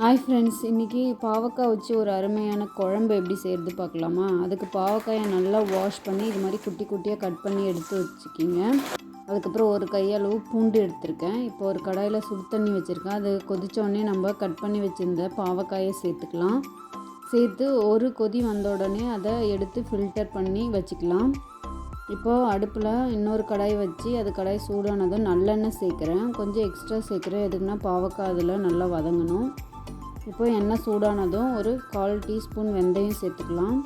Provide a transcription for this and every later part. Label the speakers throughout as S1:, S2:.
S1: Hi friends இன்றைக்கி பாவக்காய் வச்சு ஒரு அருமையான குழம்பு எப்படி செய்கிறது பார்க்கலாமா? அதுக்கு பாவக்காயை நல்லா வாஷ் பண்ணி இது மாதிரி குட்டி குட்டியாக கட் பண்ணி எடுத்து வச்சுக்கிங்க. அதுக்கப்புறம் ஒரு கையளவு பூண்டு எடுத்திருக்கேன். இப்போ ஒரு கடாயில் சுடு தண்ணி வச்சுருக்கேன். அது கொதித்தோடனே நம்ம கட் பண்ணி வச்சுருந்த பாவக்காயை சேர்த்துக்கலாம். சேர்த்து ஒரு கொதி வந்த உடனே அதை எடுத்து ஃபில்டர் பண்ணி வச்சுக்கலாம். இப்போது அடுப்பில் இன்னொரு கடாய் வச்சு அது கடாய் சூடானதும் நல்லெண்ணெய் சேர்க்குறேன். கொஞ்சம் எக்ஸ்ட்ரா சேர்க்குறேன். எதுக்குன்னா பாவக்காய் அதில் நல்லா வதங்கணும். இப்போ எண்ணெய் சூடானதும் ஒரு கால் டீஸ்பூன் வெந்தயம் சேர்த்துக்கலாம்.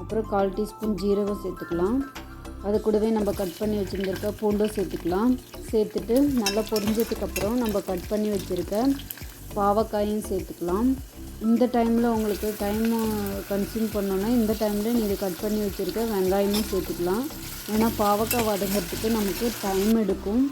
S1: அப்புறம் கால் டீஸ்பூன் ஜீரகம் சேர்த்துக்கலாம். அது கூடவே நம்ம கட் பண்ணி வச்சுருந்துருக்க பூண்டும் சேர்த்துக்கலாம். சேர்த்துட்டு நல்லா பொரிஞ்சதுக்கப்புறம் நம்ம கட் பண்ணி வச்சுருக்க பாவக்காயும் சேர்த்துக்கலாம். இந்த டைமில் உங்களுக்கு டைம் கன்சியூம் பண்ணோன்னா இந்த டைமில் நீங்கள் கட் பண்ணி வச்சுருக்க வெங்காயமும் சேர்த்துக்கலாம். ஏன்னா பாவக்காய் வதங்கிறதுக்கு நமக்கு டைம் எடுக்கும்.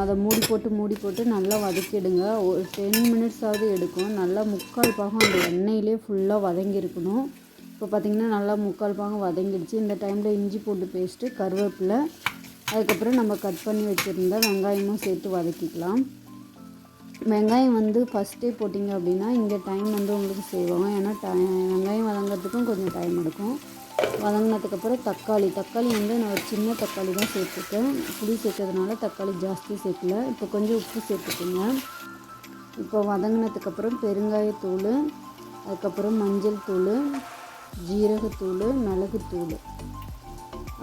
S1: அதை மூடி போட்டு மூடி போட்டு நல்லா வதக்கிடுங்க. ஒரு டென் மினிட்ஸாவது எடுக்கும். நல்லா முக்கால் பாகம் அந்த எண்ணெயிலே ஃபுல்லாக வதங்கியிருக்கணும். இப்போ பார்த்திங்கன்னா நல்லா முக்கால் பாகம் வதங்கிடுச்சு. இந்த டைமில் இஞ்சி போட்டு பேஸ்ட்டு கருவேப்பிலை அதுக்கப்புறம் நம்ம கட் பண்ணி வச்சுருந்த வெங்காயமும் சேர்த்து வதக்கிக்கலாம். வெங்காயம் வந்து ஃபஸ்ட்டே போட்டிங்க அப்படின்னா இங்கே டைம் வந்து உங்களுக்கு செய்வாங்க ஏன்னா டை வெங்காயம் வதங்கிறதுக்கும் கொஞ்சம் டைம் எடுக்கும். வதங்கினதுக்கப்புறம் தக்காளி. தக்காளி வந்து நான் ஒரு சின்ன தக்காளி தான் சேர்த்துருக்கேன் புளி சேர்த்ததுனால தக்காளி ஜாஸ்தி சேர்க்கல. இப்போ கொஞ்சம் உப்பு சேர்த்துக்கோங்க. இப்போ வதங்கினதுக்கப்புறம் பெருங்காயத்தூள் அதுக்கப்புறம் மஞ்சள் தூள் ஜீரகத்தூள் மிளகுத்தூள்.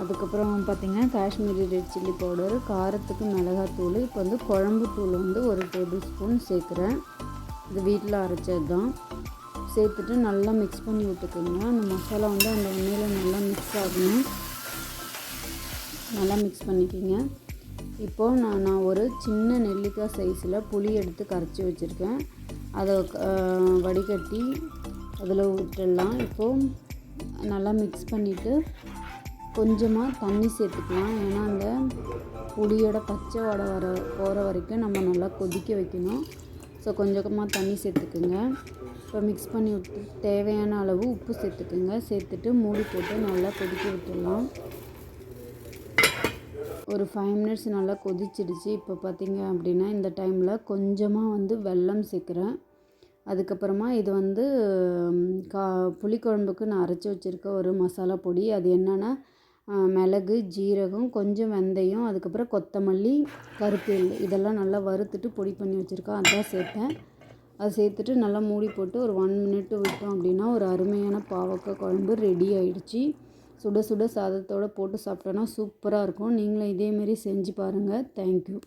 S1: அதுக்கப்புறம் பார்த்திங்கன்னா காஷ்மீரி ரெட் சில்லி பவுடர் காரத்துக்கு மிளகாத்தூள். இப்போ வந்து குழம்பு தூள் வந்து ஒரு டேபிள் ஸ்பூன் சேர்க்குறேன். இது வீட்டில் அரைச்சது தான் சேர்த்துட்டு நல்லா மிக்ஸ் பண்ணி விட்டுக்கோங்க. அந்த மசாலா வந்து அந்த எண்ணெயில் நல்லா மிக்ஸ் ஆகணும். நல்லா மிக்ஸ் பண்ணிக்கோங்க. இப்போது நான் நான் ஒரு சின்ன நெல்லிக்காய் சைஸில் புளி எடுத்து கரைச்சி வச்சுருக்கேன். அதை வடிகட்டி அதில் விட்டுடலாம். இப்போது நல்லா மிக்ஸ் பண்ணிவிட்டு கொஞ்சமாக தண்ணி சேர்த்துக்கலாம். ஏன்னா அந்த புளியோட பச்சை வடை வர போகிற வரைக்கும் நம்ம நல்லா கொதிக்க வைக்கணும். ஸோ கொஞ்சமாக தண்ணி சேர்த்துக்குங்க. இப்போ மிக்ஸ் பண்ணி விட்டு தேவையான அளவு உப்பு சேர்த்துக்குங்க. சேர்த்துட்டு மூடி போட்டு நல்லா கொதிக்க விட்டுடலாம் ஒரு ஃபைவ் மினிட்ஸ் நல்லா கொதிச்சிடுச்சு. இப்போ பார்த்திங்க அப்படின்னா இந்த டைமில் கொஞ்சமாக வந்து வெல்லம் சேர்க்குறேன். அதுக்கப்புறமா இது வந்து கா புளிக்குழம்புக்கு நான் அரைச்சி வச்சுருக்க ஒரு மசாலா பொடி. அது என்னென்னா மிளகு ஜீரகம் கொஞ்சம் வெந்தயம் அதுக்கப்புறம் கொத்தமல்லி கருப்பு இதெல்லாம் நல்லா வறுத்துட்டு பொடி பண்ணி வச்சுருக்கேன் அதான் சேர்த்தேன். அதை சேர்த்துட்டு நல்லா மூடி போட்டு ஒரு ஒன் மினிட் விட்டோம் அப்படின்னா ஒரு அருமையான பாவக்காய் குழம்பு ரெடி ஆகிடுச்சி சுட சுட சாதத்தோடு போட்டு சாப்பிட்டோன்னா சூப்பராக இருக்கும். நீங்களும் இதேமாரி செஞ்சு பாருங்கள் தேங்க்யூ